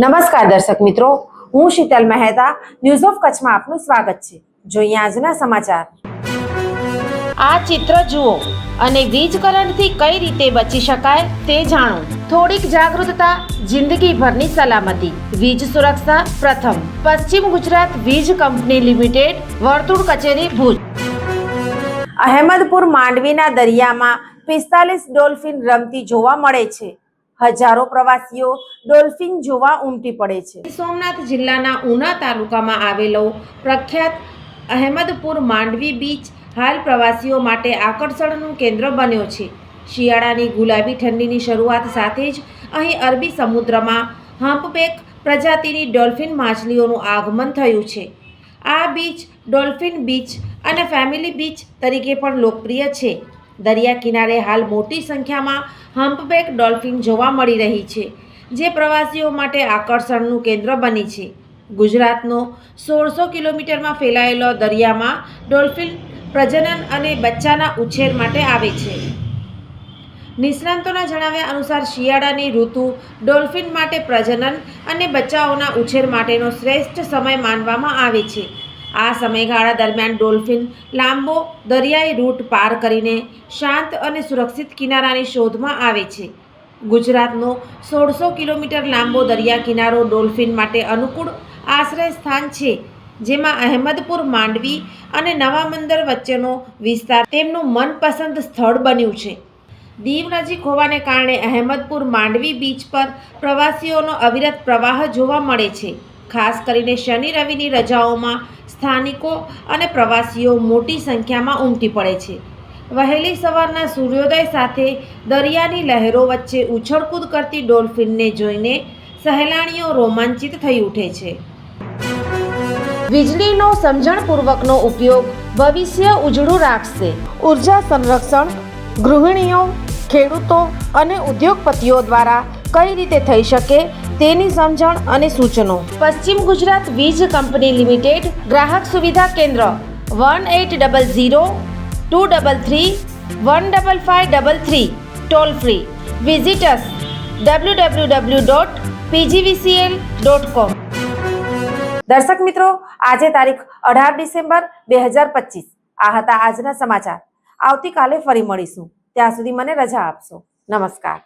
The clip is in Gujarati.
નમસ્કાર દર્શક મિત્રો હું શીતલ મહેતા ન્યૂઝ ઓફ કચ્છમાં આપનું સ્વાગત છે. જોઈએ આજના સમાચાર. આ ચિત્ર જુઓ અને વીજ કરંટથી કઈ રીતે બચી શકાય તે જાણો. થોડીક જાગૃતતા જિંદગીભરની સલામતી. વીજ સુરક્ષા પ્રથમ. પશ્ચિમ ગુજરાત વીજ કંપની લિમિટેડ વર્તુળ કચેરી ભુજ. અહેમદપુર માંડવીના દરિયામાં પિસ્તાલીસ ડોલ્ફિન રમતી જોવા મળે છે. હજારો પ્રવાસીઓ ડોલ્ફિન જોવા ઉમટી પડે છે. સોમનાથ જિલ્લાના ઉના તાલુકામાં આવેલો પ્રખ્યાત અહેમદપુર માંડવી બીચ હાલ પ્રવાસીઓ માટે આકર્ષણનું કેન્દ્ર બન્યો છે. શિયાળાની ગુલાબી ઠંડીની શરૂઆત સાથે જ અહીં અરબી સમુદ્રમાં હમ્પબેક પ્રજાતિની ડોલ્ફિન માછલીઓનું આગમન થયું છે. આ બીચ ડોલ્ફિન બીચ અને ફેમિલી બીચ તરીકે પણ લોકપ્રિય છે. દરિયા કિનારે હાલ મોટી સંખ્યામાં હમ્પબેક ડોલ્ફિન જોવા મળી રહી છે, જે પ્રવાસીઓ માટે આકર્ષણનું કેન્દ્ર બની છે. ગુજરાતનો સોળસો કિલોમીટરમાં ફેલાયેલો દરિયામાં ડોલ્ફિન પ્રજનન અને બચ્ચાના ઉછેર માટે આવે છે. નિષ્ણાંતોના જણાવ્યા અનુસાર શિયાળાની ઋતુ ડોલ્ફિન માટે પ્રજનન અને બચ્ચાઓના ઉછેર માટેનો શ્રેષ્ઠ સમય માનવામાં આવે છે. આ સમયગાળા દરમિયાન ડોલ્ફિન લાંબો દરિયાઈ રૂટ પાર કરીને શાંત અને સુરક્ષિત કિનારાની શોધમાં આવે છે. ગુજરાતનો સોળસો કિલોમીટર લાંબો દરિયા કિનારો ડોલ્ફિન માટે અનુકૂળ આશ્રય સ્થાન છે, જેમાં અહેમદપુર, માંડવી અને નવા મંદર વચ્ચેનો વિસ્તાર તેમનું મનપસંદ સ્થળ બન્યું છે. દીવ નજીક હોવાને કારણે અહેમદપુર, માંડવી બીચ પર પ્રવાસીઓનો અવિરત પ્રવાહ જોવા મળે છે. ખાસ કરીને શનિ રવિની રજાઓમાં સ્થાનિકો અને પ્રવાસીઓ મોટી સંખ્યામાં ઉમટી પડે છે. વહેલી સવારના સૂર્યોદય સાથે દરિયાની લહેરો વચ્ચે ઉછળકૂદ કરતી ડોલ્ફિનને જોઈને સહેલાણીઓ રોમાંચિત થઈ ઉઠે છે. વીજળીનો સમજણપૂર્વકનો ઉપયોગ ભવિષ્ય ઉજળું રાખશે. ઊર્જા સંરક્ષણ, ગૃહિણીઓ, ખેડૂતો અને ઉદ્યોગપતિઓ દ્વારા કઈ રીતે થઈ શકે તેની સમજણ અને સૂચનો. પશ્ચિમ ગુજરાત વીજ કંપની લિમિટેડ ગ્રાહક સુવિધા કેન્દ્ર one eight double zero two double three one double five double three toll free. Visitors W W W dot PGVCL dot com દર્શક મિત્રો, આજે તારીખ અઢાર ડિસેમ્બર બે હજાર પચીસ. આ હતા આજના સમાચાર. આવતીકાલે ફરી મળીશું. ત્યાં સુધી મને રજા આપશો. નમસ્કાર.